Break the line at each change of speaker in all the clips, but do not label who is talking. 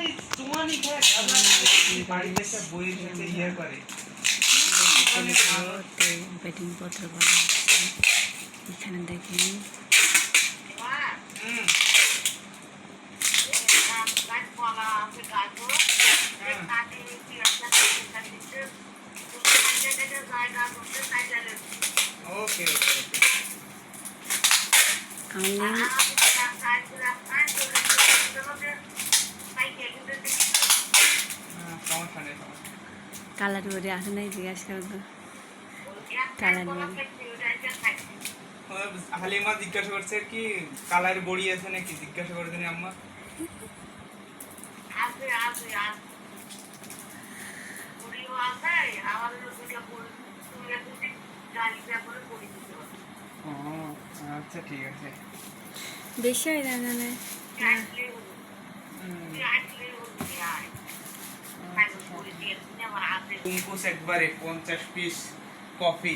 ওই তোমারই দেখ আবার বাড়িতে একটা বইয়ের সাথে ইয়ে করে
বেডিং পত্র করা হচ্ছে এখানে দেখেন
হুম ওকে ওকে ওকে
আমি
হ্যাঁ, সমস্যা নেই সমস্যা নেই।
কালার করে আসে নাই জিজ্ঞাসা করব কালার বাড়ি
হালিমা জিজ্ঞাসা করছে কি কালার বড়ি আছে নাকি? জিজ্ঞাসা করে দিনি আম্মা। ও আচ্ছা ঠিক আছে।
বেশি হয় না জানে
একবারে পঞ্চাশ পিস কফি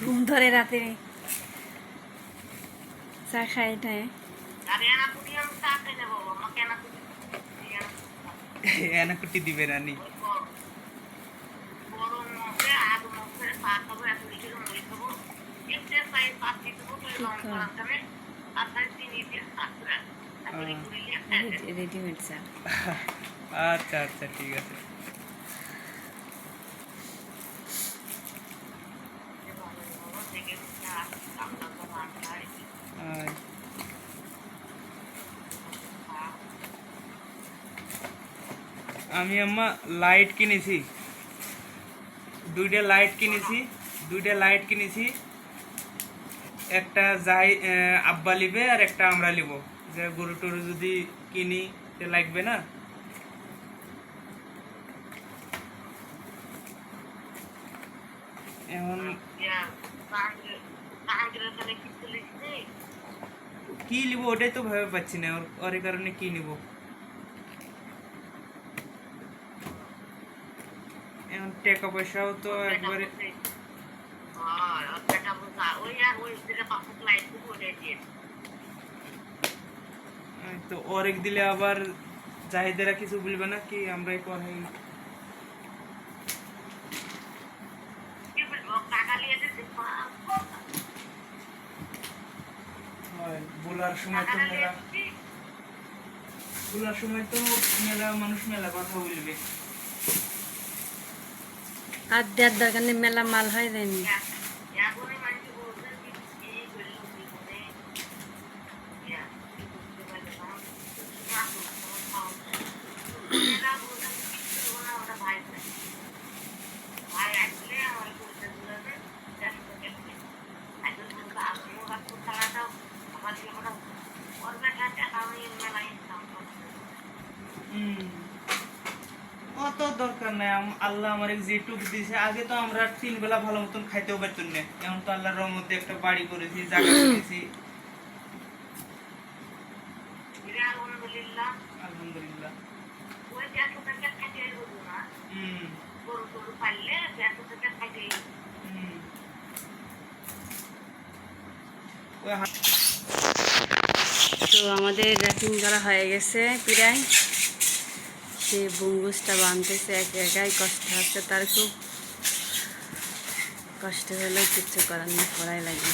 ঘুম ধরে রাতে। চা খাই এটাই
এনা কুটি দিবে রানী।
রেডিমেড চা
আচ্ছা আচ্ছা ঠিক আছে আয়। আমি আম্মা লাইট কিনেছি দুইটা লাইট কিনেছি দুইটা লাইট কিনেছি একটা যাই আব্বা লিবে আর একটা আমরা লিব। যে গরু টরু যদি কিনি তে লাগবে না? এখন কি লিব ওটাই তো ভেবে পাচ্ছি না ওর কারণে কি নিব? এখন টাকা পয়সাও তো একবারে তো অরেক দিলে আবার কিছু বলবে না কি আমরাই হয়, বলার সময় তো মেলা বলার সময় তো মেলা মানুষ মেলা কথা বলবে।
আর দেওয়ার দরকার মেলা মাল হয় যায়নি
অত দরকার নাই আল্লাহ আমার যেটুক দিয়েছে আগে তো আমরা তিন বেলা ভালো মতন খাইতেও পারতাম না। এখন তো আল্লাহর রহমতে একটা বাড়ি করেছি জায়গা করেছি। আলহামদুলিল্লাহ। হুম। হুম। ওই
তো আমাদের র্যাপিং করা হয়ে গেছে প্রায়। সে বুঙ্গুসটা বানতেছে এক একাই কষ্ট হচ্ছে, তার খুব কষ্ট হলেও কিচ্ছু করার নেই করাই লাগে